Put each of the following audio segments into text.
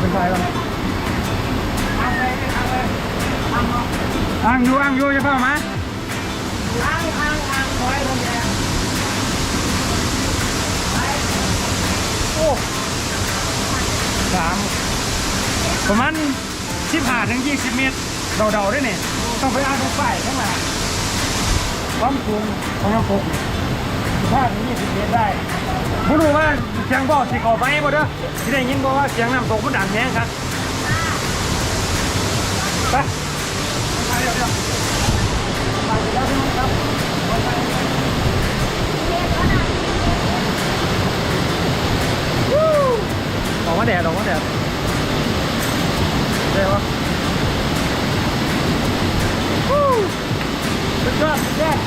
เป็นไฟบ้างอ้างอยู่อ้างอยู่จะเข้ามาอ้างอ้างอ้างคอยคนเดียโอ้สามประมาณสิบห้าถึงยี่สิบเมตรเดาๆด้วยเนี่ยต้องไปอ่านตรงฝ่ายข้างหลังความสูงของน้งคุ้ม ห้าถึงยี่สิบเมตรได้ไม่รู้ว่าเสียงบ่อสิเขอไปบ่เด้อที่ได้ยินบอกว่าเสียงน้ำตกมันดังแฮงครับไปไปเดี๋ยวเดี๋ยวไปเดี๋ยวครับออกมาแดดออกมาแดดเดี๋ยวะสุดยอดสุดยอด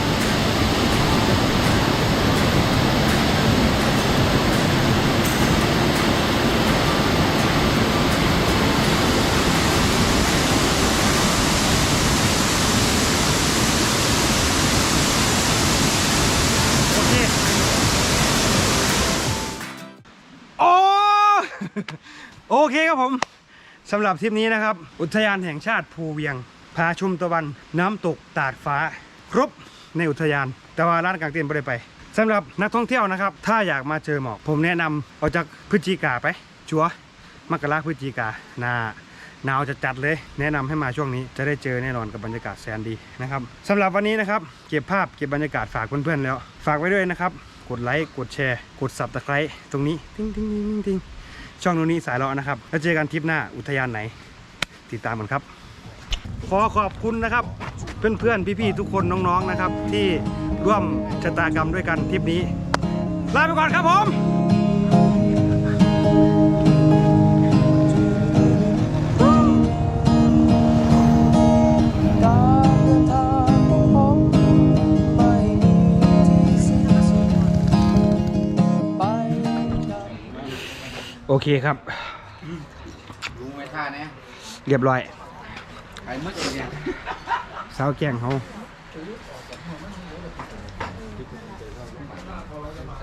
โอเคครับผมสำหรับทริปนี้นะครับ อุทยานแห่งชาติภูเวียง พาชมตะวันน้ำตกตาดฟ้า ครบในอุทยาน แต่ว่าร้านกลางเต็นท์ไม่ได้ไปสำหรับนักท่องเที่ยวนะครับ ถ้าอยากมาเจอหมอก ผมแนะนำเอาจากพฤศจิกาไป ชัวมกราพฤศจิกาหนาหนาวจะจัดเลย แนะนำให้มาช่วงนี้จะได้เจอแน่นอนกับบรรยากาศแสนดีนะครับสำหรับวันนี้นะครับเก็บภาพเก็บบรรยากาศฝากเพื่อนๆแล้ว ฝากไว้ด้วยนะครับ กดไลค์กดแชร์ กดสับตะไคร้ตรงนี้ทิ้งทิ้งทิ้งทิ้งทิ้ง ช่องนู้นนี้สายเลาะนะครับ แล้วเจอกันทริปหน้าอุทยานไหน ติดตามกันครับ ขอขอบคุณนะครับ เพื่อนๆ พี่ๆ ทุกคนน้องๆนะครับ ที่ร่วมชะตากรรมด้วยกันทริปนี้ ลาไปก่อนครับผม โอเคครับ ลุงไม่ท่าเนี่ยเรียบร้อยใครมึกเลยเนี่ย สาวแกล้งเขา